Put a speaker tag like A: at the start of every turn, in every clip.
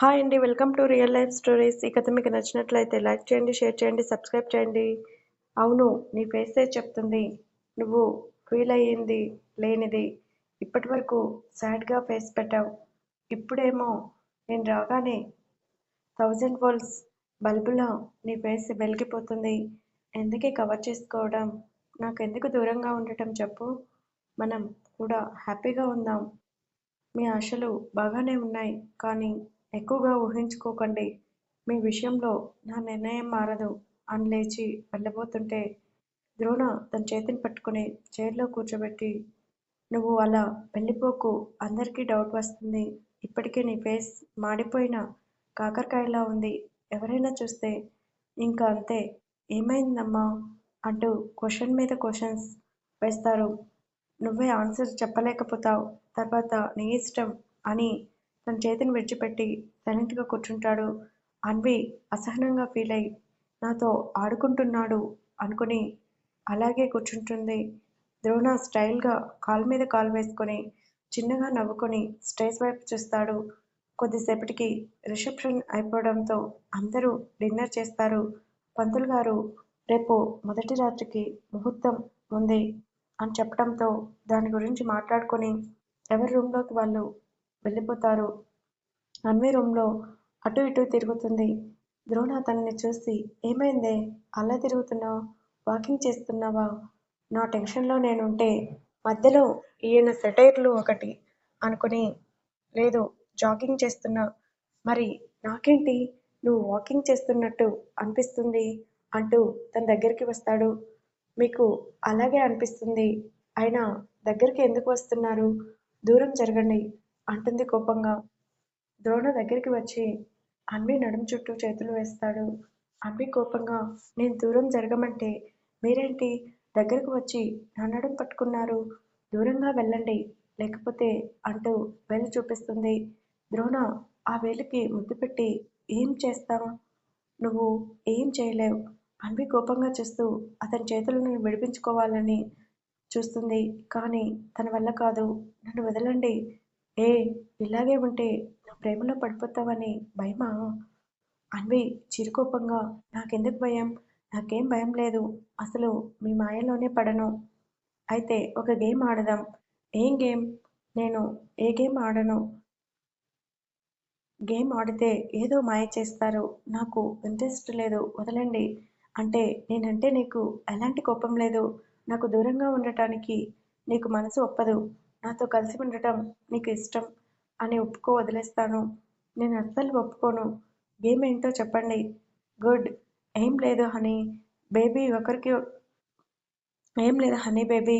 A: Hi అండి welcome to real life stories. ఈ కథ మీకు నచ్చినట్లయితే లైక్ చేయండి షేర్ చేయండి సబ్స్క్రైబ్ చేయండి. అవును నీ ఫేసే చెప్తుంది. నువ్వు ఫీల్ అయ్యింది లేనిది ఇప్పటి వరకు సాడ్గా ఫేస్ పెట్టావు. ఇప్పుడేమో నేను రాగానే థౌజండ్ వోల్స్ బల్బులో నీ ఫేస్ వెలిగిపోతుంది. ఎందుకే కవర్ చేసుకోవడం? నాకు ఎందుకు దూరంగా ఉండటం చెప్పు. మనం కూడా హ్యాపీగా ఉందాం. మీ ఆశలు బాగానే ఉన్నాయి కానీ ఎక్కువగా ఊహించుకోకండి. మీ విషయంలో నా నిర్ణయం మారదు అని లేచి వెళ్ళబోతుంటే ద్రోణ తన చేతిని పట్టుకుని చైర్లో కూర్చోబెట్టి నువ్వు అలా వెళ్ళిపోకు. అందరికీ డౌట్ వస్తుంది. ఇప్పటికే నీ ఫేస్ మాడిపోయిన కాకరకాయలా ఉంది. ఎవరైనా చూస్తే ఇంకా అంతే. ఏమైందమ్మా? అంటూ క్వశ్చన్ మీద క్వశ్చన్స్ వేస్తారు. నువ్వే ఆన్సర్ చెప్పలేకపోతావు. తర్వాత నీ ఇష్టం అని తన చేతిని విడిచిపెట్టి సైలెంట్గా కూర్చుంటాడు. అన్వి అసహనంగా ఫీల్ అయి నాతో ఆడుకుంటున్నాడు అనుకుని అలాగే కూర్చుంటుంది. ద్రోణ స్టైల్గా కాలు మీద కాలు వేసుకొని చిన్నగా నవ్వుకొని స్టేజ్ వైపు చూస్తాడు. కొద్దిసేపటికి రిసెప్షన్ అయిపోవడంతో అందరూ డిన్నర్ చేస్తారు. పంతులు గారు రేపు మొదటి రాత్రికి ముహూర్తం ఉంది అని చెప్పడంతో దాని గురించి మాట్లాడుకొని ఎవరి రూమ్లోకి వాళ్ళు వెళ్ళిపోతారు. అన్వి రూమ్లో అటు ఇటు తిరుగుతుంది. ద్రోణ తనని చూసి ఏమైందే? అలా తిరుగుతున్నావు? వాకింగ్ చేస్తున్నావా? నా టెన్షన్లో నేనుంటే మధ్యలో ఈయన సెటైర్లు ఒకటి అనుకుని లేదు జాగింగ్ చేస్తున్నా. మరి నాకేంటి? నువ్వు వాకింగ్ చేస్తున్నట్టు అనిపిస్తుంది అంటూ తన దగ్గరికి వస్తాడు. మీకు అలాగే అనిపిస్తుంది. అయినా దగ్గరికి ఎందుకు వస్తున్నారు? దూరం జరగండి. అంటుంది కోపంగా. ద్రోణ దగ్గరికి వచ్చి అన్వి నడుం చుట్టూ చేతులు వేస్తాడు. అన్వి కోపంగా నేను దూరం జరగమంటే మీరేంటి? దగ్గరకు వచ్చి నా నడుం పట్టుకున్నారు. దూరంగా వెళ్ళండి. లేకపోతే అంటూ వేలు చూపిస్తుంది. ద్రోణ ఆ వేలుకి ముద్దు పెట్టి ఏం చేస్తావు నువ్వు ఏం చేయలేవు. అన్వి కోపంగా చూస్తూ అతని చేతులను విడిపించుకోవాలని చూస్తుంది. కానీ తన వల్ల కాదు. నన్ను వదలండి. ఏ ఇలాగే ఉంటే నా ప్రేమలో పడిపోతావని భయమా? అన్వి చిరుకోపంగా నాకెందుకు భయం? నాకేం భయం లేదు. అసలు మీ మాయలోనే పడను. అయితే ఒక గేమ్ ఆడదాం. ఏం గేమ్? నేను ఏ గేమ్ ఆడను? గేమ్ ఆడితే ఏదో మాయ చేస్తారు. నాకు ఇంట్రెస్ట్ లేదు. వదలండి. అంటే నేనంటే నీకు ఎలాంటి కోపం లేదు. నాకు దూరంగా ఉండటానికి నీకు మనసు ఒప్పదు. నాతో కలిసి ఉండటం నీకు ఇష్టం అని ఒప్పుకో వదిలేస్తాను. నేను అస్సలు ఒప్పుకోను. గేమ్ ఏంటో చెప్పండి. గుడ్. ఏం లేదు హనీ. బేబీ ఒకరికి ఏం లేదు హనీ బేబీ.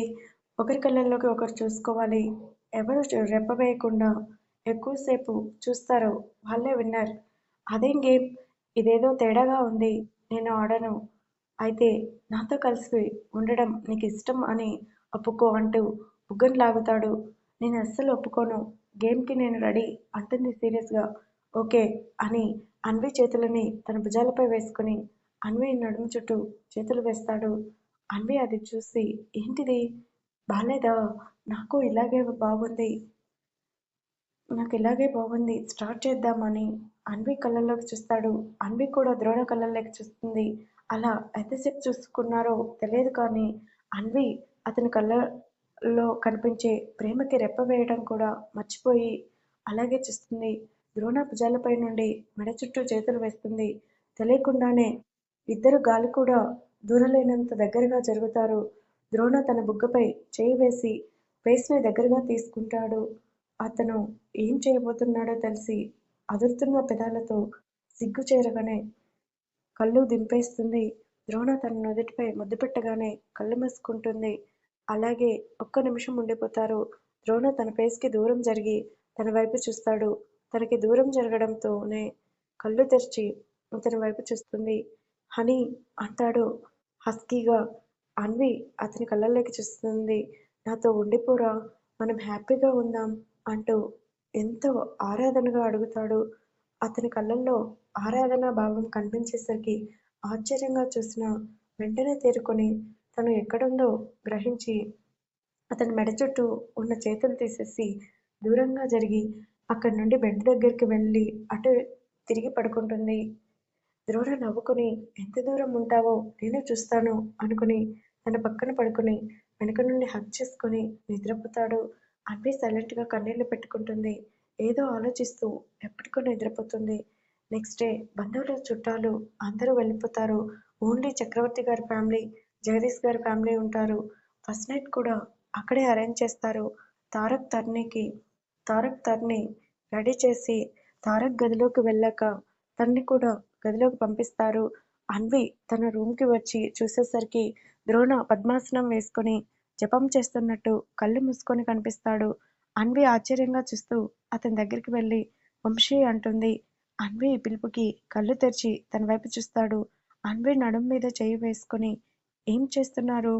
A: ఒకరి కళ్ళల్లోకి ఒకరు చూసుకోవాలి. ఎవరు రెప్ప వేయకుండా ఎక్కువసేపు చూస్తారు. వాళ్ళే విన్నర్. అదేం గేమ్? ఇదేదో తేడాగా ఉంది. నేను ఆడను. అయితే నాతో కలిసి ఉండడం నీకు ఇష్టం అని ఒప్పుకో అంటూ బుగ్గను లాగుతాడు. నేను అస్సలు ఒప్పుకోను. గేమ్కి నేను రెడీ. అంటుంది సీరియస్గా. ఓకే అని అన్వి చేతులని తన భుజాలపై వేసుకుని అన్వి నడుము చుట్టూ చేతులు వేస్తాడు. అన్వి అది చూసి ఏంటిది? బాగాలేదా నాకు ఇలాగే బాగుంది. నాకు ఇలాగే బాగుంది. స్టార్ట్ చేద్దామని అన్వి కళ్ళల్లోకి చూస్తాడు. అన్వి కూడా ద్రోణ కళ్ళల్లోకి చూస్తుంది. అలా ఎంతసేపు చూసుకున్నారో తెలియదు కానీ అన్వి అతని లో కనిపించే ప్రేమకి రెప్ప వేయడం కూడా మర్చిపోయి అలాగే చూస్తుంది. ద్రోణ భుజాలపై నుండి మెడ చుట్టూ చేతులు వేస్తుంది. తెలియకుండానే ఇద్దరు గాలి కూడా దూరలేనంత దగ్గరగా జరుగుతారు. ద్రోణ తన బుగ్గపై చేయి వేసి ఫేస్ని దగ్గరగా తీసుకుంటాడు. అతను ఏం చేయబోతున్నాడో తెలిసి అదురుతున్న పెదాలతో సిగ్గు చేరగానే కళ్ళు దింపేస్తుంది. ద్రోణ తన నుదుటిపై ముద్దు పెట్టగానే కళ్ళు మూసుకుంటుంది. అలాగే ఒక్క నిమిషం ఉండిపోతారు. ద్రోణ తన ఫేస్కి దూరం జరిగి తన వైపు చూస్తాడు. తనకి దూరం జరగడంతోనే కళ్ళు తెరిచి అతని వైపు చూస్తుంది. హనీ అంటాడు. హస్కీగా అన్వి అతని కళ్ళల్లోకి చూస్తుంది. నాతో ఉండిపోరా మనం హ్యాపీగా ఉందాం అంటూ ఎంతో ఆరాధనగా అడుగుతాడు. అతని కళ్ళల్లో ఆరాధనా భావం కనిపించేసరికి ఆశ్చర్యంగా చూసిన వెంటనే తేరుకొని తను ఎక్కడుందో గ్రహించి అతని మెడ చుట్టూ ఉన్న చేతులు తీసేసి దూరంగా జరిగి అక్కడి నుండి బెడ్ దగ్గరికి వెళ్ళి అటు తిరిగి పడుకుంటుంది. ద్రోణ నవ్వుకుని ఎంత దూరం ఉంటావో నేను చూస్తాను అనుకుని తన పక్కన పడుకుని వెనక నుండి హగ్ చేసుకుని నిద్రపోతాడు. అన్నీ సైలెంట్గా కన్నీళ్ళు కన్నీళ్ళు పెట్టుకుంటుంది. ఏదో ఆలోచిస్తూ ఎప్పటికో నిద్రపోతుంది. నెక్స్ట్ డే బంధువులు చుట్టాలు అందరూ వెళ్ళిపోతారు. ఓన్లీ చక్రవర్తి గారి ఫ్యామిలీ. జగదీష్ గారి ఫ్యామిలీ ఉంటారు. ఫస్ట్ నైట్ కూడా అక్కడే అరేంజ్ చేస్తారు. తారక్ తర్నికి తారక్ తర్ని రెడీ చేసి తారక్ గదిలోకి వెళ్ళాక తన్ని కూడా గదిలోకి పంపిస్తారు. అన్వి తన రూమ్కి వచ్చి చూసేసరికి ద్రోణ పద్మాసనం వేసుకొని జపం చేస్తున్నట్టు కళ్ళు మూసుకొని కనిపిస్తాడు. అన్వి ఆశ్చర్యంగా చూస్తూ అతని దగ్గరికి వెళ్ళి వంశీ అంటుంది. అన్వి పిలుపుకి కళ్ళు తెరిచి తన వైపు చూస్తాడు. అన్వి నడుం మీద చేయి వేసుకొని ఏం చేస్తున్నారు?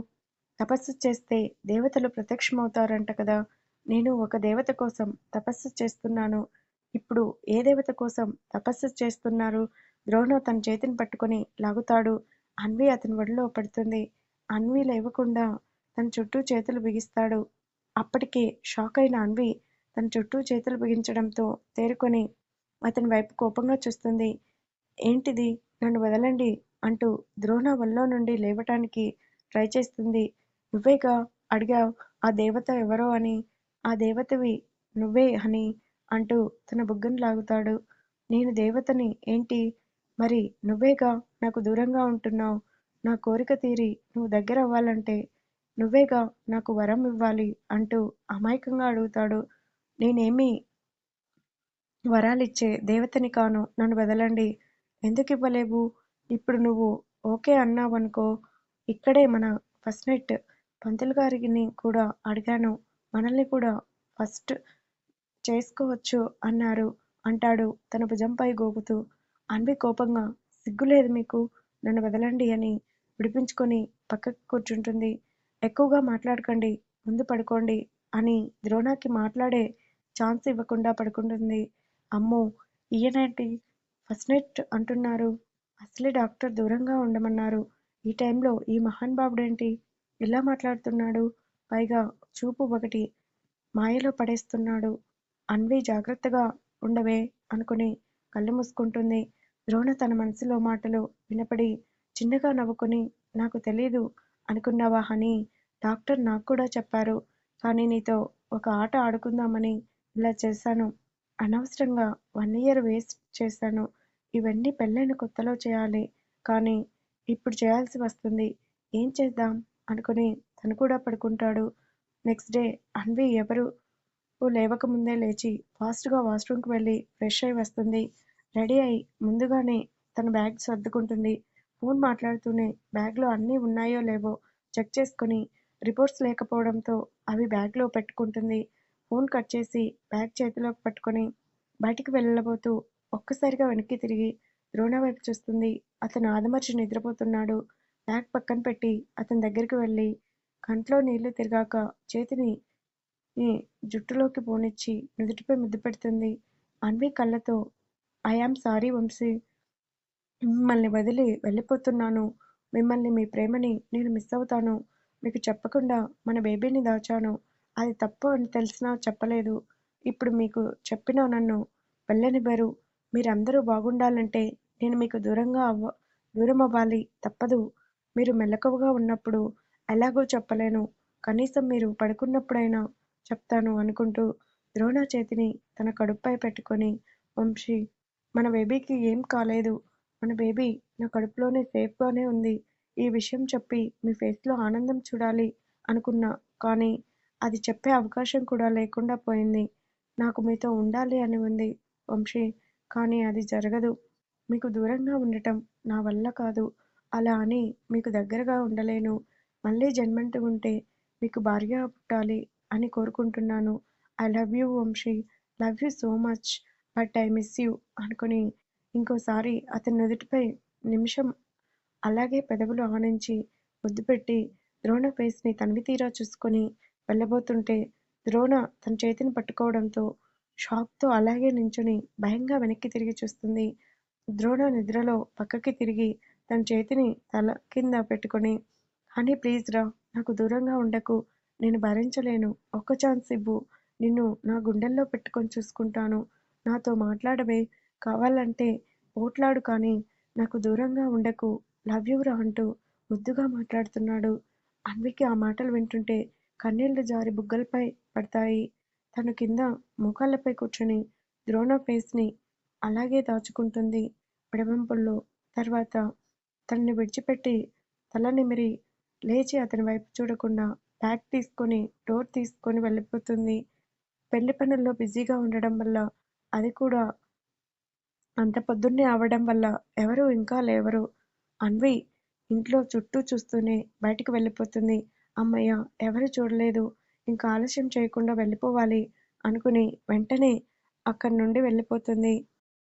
A: తపస్సు చేస్తే దేవతలు ప్రత్యక్షమవుతారంట కదా. నేను ఒక దేవత కోసం తపస్సు చేస్తున్నాను. ఇప్పుడు ఏ దేవత కోసం తపస్సు చేస్తున్నారు? ద్రోణ తన చేతిని పట్టుకొని లాగుతాడు. అన్వి అతని ఒడిలో పడుతుంది. అన్వి లేవకుండా తన చుట్టూ చేతులు బిగిస్తాడు. అప్పటికే షాక్ అయిన అన్వి తన చుట్టూ చేతులు బిగించడంతో తేరుకొని అతని వైపు కోపంగా చూస్తుంది. ఏంటిది? నన్ను వదలండి. అంటూ ద్రోణ వల్ల నుండి లేవటానికి ట్రై చేస్తుంది. నువ్వేగా? అడిగావ్. ఆ దేవత ఎవరో అని. ఆ దేవతవి నువ్వే అని అంటూ తన బుగ్గను లాగుతాడు. నేను దేవతని ఏంటి? మరి నువ్వేగా? నాకు దూరంగా ఉంటున్నావు. నా కోరిక తీరి నువ్వు దగ్గర అవ్వాలంటే నువ్వేగా? నాకు వరం ఇవ్వాలి అంటూ అమాయకంగా అడుగుతాడు. నేనేమీ వరాలిచ్చే దేవతని కాను. నన్ను వదలండి. ఎందుకు ఇవ్వలేవు ఇప్పుడు నువ్వు ఓకే అన్నావనుకో ఇక్కడే మన ఫస్ట్ నెట్ పంతులు గారిని కూడా అడిగాను. మనల్ని కూడా ఫస్ట్ చేసుకోవచ్చు అన్నారు. అంటాడు. తన భుజంపై గోకుతూ అన్వి కోపంగా సిగ్గులేదు మీకు. నన్ను వదలండి అని విడిపించుకొని పక్కకు కూర్చుంటుంది. ఎక్కువగా మాట్లాడకండి. ముందు పడుకోండి అని ద్రోణాకి మాట్లాడే ఛాన్స్ ఇవ్వకుండా పడుకుంటుంది. అమ్మో ఈయనేంటి? ఫస్ట్ నెట్ అంటున్నారు. అసలే డాక్టర్ దూరంగా ఉండమన్నారు. ఈ టైంలో ఈ మహానుభావుడేంటి ఇలా మాట్లాడుతున్నాడు. పైగా చూపు ఒకటి మాయలో పడేస్తున్నాడు. అన్వి జాగ్రత్తగా ఉండవే అనుకుని కళ్ళు మూసుకుంటుంది. ద్రోణ తన మనసులో మాటలు వినపడి చిన్నగా నవ్వుకుని నాకు తెలీదు అనుకున్నావా అని డాక్టర్ నాకు కూడా చెప్పారు. కానీ నీతో ఒక ఆట ఆడుకుందామని ఇలా చేశాను. అనవసరంగా వన్ ఇయర్ వేస్ట్ చేశాను. ఇవన్నీ పెళ్ళైన కొత్తలో చేయాలి. కానీ ఇప్పుడు చేయాల్సి వస్తుంది. ఏం చేద్దాం? అనుకుని తను కూడా పడుకుంటాడు. నెక్స్ట్ డే అన్వి ఎవరు? లేవకముందే లేచి ఫాస్ట్గా వాష్రూమ్కి వెళ్ళి ఫ్రెష్ అయి వస్తుంది. రెడీ అయి ముందుగానే తన బ్యాగ్ సర్దుకుంటుంది. ఫోన్ మాట్లాడుతూనే బ్యాగ్లో అన్నీ ఉన్నాయో లేవో చెక్ చేసుకొని రిపోర్ట్స్ లేకపోవడంతో అవి బ్యాగ్లో పెట్టుకుంటుంది. ఫోన్ కట్ చేసి బ్యాగ్ చేతిలోకి పట్టుకొని బయటికి వెళ్ళబోతూ ఒక్కసారిగా వెనక్కి తిరిగి ద్రోణ వైపు చూస్తుంది. అతను ఆదమర్చి నిద్రపోతున్నాడు. బ్యాగ్ పక్కన పెట్టి అతని దగ్గరికి వెళ్ళి కంట్లో నీళ్ళు తిరిగాక చేతిని జుట్టులోకి పోనిచ్చి నుదుటిపై ముద్దు పెడుతుంది. అన్వి కళ్ళతో ఐఆమ్ సారీ వంశీ. మిమ్మల్ని వదిలి వెళ్ళిపోతున్నాను. మిమ్మల్ని మీ ప్రేమని నేను మిస్ అవుతాను. మీకు చెప్పకుండా మన బేబీని దాచాను. అది తప్పు అని తెలిసినా చెప్పలేదు. ఇప్పుడు మీకు చెప్పినా నన్ను వెళ్ళనివ్వరు. మీరందరూ బాగుండాలంటే నేను మీకు దూరంగా అవ్వ దూరం అవ్వాలి తప్పదు. మీరు మెలకువగా ఉన్నప్పుడు ఎలాగో చెప్పలేను. కనీసం మీరు పడుకున్నప్పుడైనా చెప్తాను అనుకుంటూ ద్రోణ చేతిని తన కడుపుపై పెట్టుకొని వంశీ మన బేబీకి ఏం కాలేదు. మన బేబీ నా కడుపులోనే సేఫ్గానే ఉంది. ఈ విషయం చెప్పి మీ ఫేస్లో ఆనందం చూడాలి అనుకున్నా కానీ అది చెప్పే అవకాశం కూడా లేకుండా పోయింది. నాకు మీతో ఉండాలి అని ఉంది వంశీ. కానీ అది జరగదు. మీకు దూరంగా ఉండటం నా వల్ల కాదు. అలా అని మీకు దగ్గరగా ఉండలేను. మళ్ళీ జన్మంటూ ఉంటే మీకు భార్య పుట్టాలి అని కోరుకుంటున్నాను. I love you Vamshi. Love you so much. But I miss you అనుకుని ఇంకోసారి అతని నుదుటిపై నిమిషం అలాగే పెదవులు ఆనించి ముద్దు పెట్టి ద్రోణ ఫేస్ని తనివితీరా చూసుకొని వెళ్ళబోతుంటే ద్రోణ తన చేతిని పట్టుకోవడంతో షాక్తో అలాగే నించుని భయంగా వెనక్కి తిరిగి చూస్తుంది. ద్రోణ నిద్రలో పక్కకి తిరిగి తన చేతిని తల కింద పెట్టుకొని హనీ ప్లీజ్ రా నాకు దూరంగా ఉండకు. నేను భరించలేను. ఒక్క ఛాన్స్ ఇవ్వు. నిన్ను నా గుండెల్లో పెట్టుకొని చూసుకుంటాను. నాతో మాట్లాడమే కావాలంటే పోట్లాడు కానీ నాకు దూరంగా ఉండకు. లవ్ రా అంటూ ముద్దుగా మాట్లాడుతున్నాడు. అన్వికి ఆ మాటలు వింటుంటే కన్నీళ్ళు జారి బుగ్గలపై పడతాయి. తను కింద మోకాళ్ళపై కూర్చొని ద్రోణ ఫేస్ని అలాగే దాచుకుంటుంది పిడబంపుళ్ళు తర్వాత తనని విడిచిపెట్టి తల నిమిరి లేచి అతని వైపు చూడకుండా బ్యాగ్ తీసుకొని డోర్ తీసుకొని వెళ్ళిపోతుంది. పెళ్ళి పనుల్లో బిజీగా ఉండడం వల్ల అది కూడా అంత పొద్దున్నే అవడం వల్ల ఎవరూ ఇంకా లేవరు. అన్వి ఇంట్లో చుట్టూ చూస్తూనే బయటికి వెళ్ళిపోతుంది. అమ్మయ్య ఎవరు చూడలేదు. ఇంకా ఆలస్యం చేయకుండా వెళ్ళిపోవాలి అనుకుని వెంటనే అక్కడి నుండి వెళ్ళిపోతుంది.